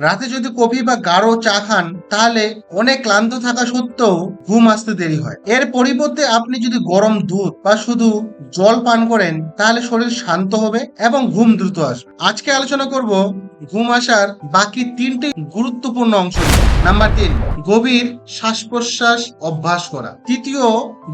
রাতে যদি কফি বা গাঢ় চা খান, তাহলে অনেক ক্লান্ত থাকা সত্ত্বেও ঘুম আসতে দেরি হয় এর পরিবর্তে আপনি যদি গরম দুধ বা শুধু জল পান করেন, তাহলে শরীর শান্ত হবে এবং ঘুম দ্রুত আসবে আজকে আলোচনা করব ঘুম আসার বাকি তিনটি গুরুত্বপূর্ণ অংশ। নাম্বার তিন গভীর শ্বাস প্রশ্বাস অভ্যাস করা। তৃতীয়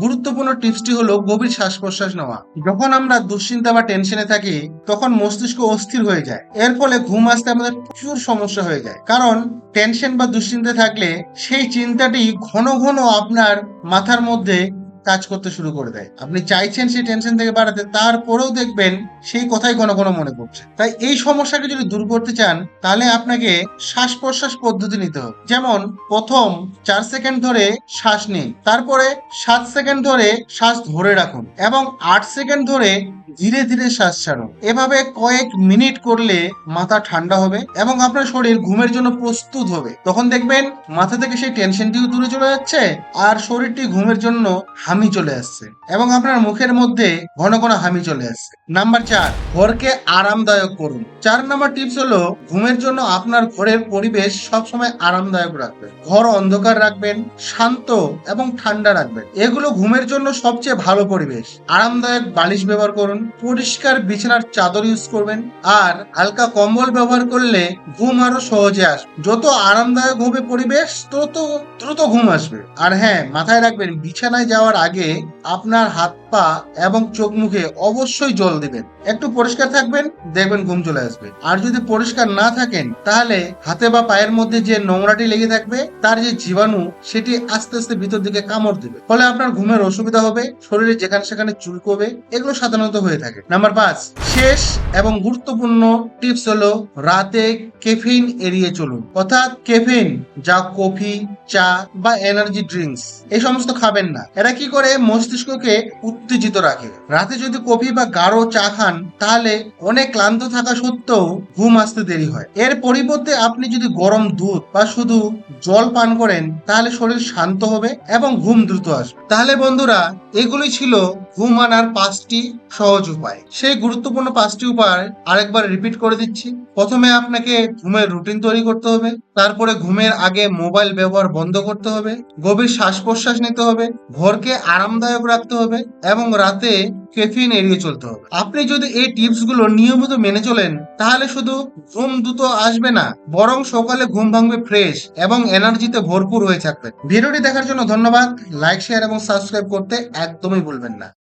গুরুত্বপূর্ণ টিপসটি হলো গভীর শ্বাস প্রশ্বাস নেওয়া। যখন আমরা দুশ্চিন্তা বা টেনশনে থাকি, তখন মস্তিষ্ক অস্থির হয়ে যায়। এর ফলে ঘুম আসতে আমাদের প্রচুর সমস্যা হয়ে যায়। কারণ টেনশন বা দুশ্চিন্তা থাকলে সেই চিন্তাটি ঘন ঘন আপনার মাথার মধ্যে কাজ করতে শুরু করে দেয়। আপনি চাইছেন সেই টেনশন থেকে বাড়াতে, তারপরেও দেখবেন সেই কথাই ঘন ঘন মনে পড়ছে। তাই এই সমস্যাকে যদি দূর করতে চান, তাহলে আপনাকে শ্বাস প্রশ্বাস পদ্ধতি নিতে হবে। যেমন, প্রথম চার সেকেন্ড ধরে শ্বাস নিন, তারপরে সাত সেকেন্ড ধরে শ্বাস ধরে রাখুন এবং আট সেকেন্ড ধরে ধীরে ধীরে শ্বাস ছাড়ুন। এভাবে কয়েক মিনিট করলে মাথা ঠান্ডা হবে এবং আপনার শরীর ঘুমের জন্য প্রস্তুত হবে। তখন দেখবেন মাথা থেকে সেই টেনশনটিও দূরে চলে যাচ্ছে আর শরীরটি ঘুমের জন্য হামি চলে আসছে এবং আপনার মুখের মধ্যে ঘন ঘন হামি চলে আসছে। নাম্বার চার ঘরকে আরামদায়ক করুন। চার নাম্বার টিপস হলো, ঘুমের জন্য আপনার ঘরের পরিবেশ সবসময় আরামদায়ক রাখবেন ঘর অন্ধকার রাখবেন, শান্ত এবং ঠান্ডা রাখবেন। এগুলো ঘুমের জন্য সবচেয়ে ভালো পরিবেশ। আরামদায়ক বালিশ ব্যবহার করুন, পরিষ্কার বিছানার চাদর ইউজ করবেন, আর হালকা কম্বল ব্যবহার করলে ঘুম আরও সহজে আসবে। যত আরামদায়ক হবে পরিবেশ, তত দ্রুত ঘুম আসবে। আর হ্যাঁ মাথায় রাখবেন, বিছানায় যাওয়ার আগে আপনার হাত পা এবং চোখ মুখে অবশ্যই জল দিবেন। একটু পরিষ্কার থাকবেন, দেখবেন ঘুম চলে আসবে। আর যদি পরিষ্কার না থাকেন, তাহলে হাতে বা পায়ের মধ্যে যে নোংরাটি লেগে থাকবে, তার যে জীবাণু, সেটি আস্তে আস্তে ভিতর দিকে কামড় দেবে। ফলে আপনার ঘুমের অসুবিধা হবে, শরীরে যেখানে সেখানে চুলকবে, এগুলো সাধারণত হয়ে থাকে। নাম্বার পাঁচ, শেষ এবং গুরুত্বপূর্ণ টিপস হলো রাতে কেফিন এড়িয়ে চলুন। অর্থাৎ কেফিন যা কফি, চা বা এনার্জি ড্রিঙ্কস, এই সমস্ত খাবেন না। এরা কি করে? মস্তিষ্ককে উত্তেজিত রাখে। রাতে যদি কফি বা গাঢ় চা খান তাহলে অনেক ক্লান্ত থাকা সত্ত্বেও ঘুম আসতে দেরি হয়। এর পরিবর্তে আপনি যদি গরম দুধ বা শুধু জল পান করেন, তাহলে শরীর শান্ত হবে এবং ঘুম দ্রুত আসবে। তাহলে বন্ধুরা, এগুলি ছিল ঘুম আনার পাঁচটি সহজ উপায়। সেই গুরুত্বপূর্ণ পাঁচটি উপায় আরেকবার রিপিট করে দিচ্ছি। প্রথমে আপনাকে ঘুমের রুটিন তৈরি করতে হবে, তারপরে ঘুমের আগে মোবাইল ব্যবহার বন্ধ করতে হবে, গভীর শ্বাস প্রশ্বাস নিতে হবে ঘরকে আরামদায়ক রাখতে হবে এবং রাতে কেফিন এড়িয়ে চলতে হবে। আপনি যদি এই টিপসগুলো নিয়মিত মেনে চলেন, তাহলে শুধু ঘুম দ্রুত আসবে না, বরং সকালে ঘুম ভাঙবে ফ্রেশ এবং এনার্জিতে ভরপুর হয়ে থাকবে ভিডিওটি দেখার জন্য ধন্যবাদ। লাইক শেয়ার এবং সাবস্ক্রাইব করতে একদমই ভুলবেন না।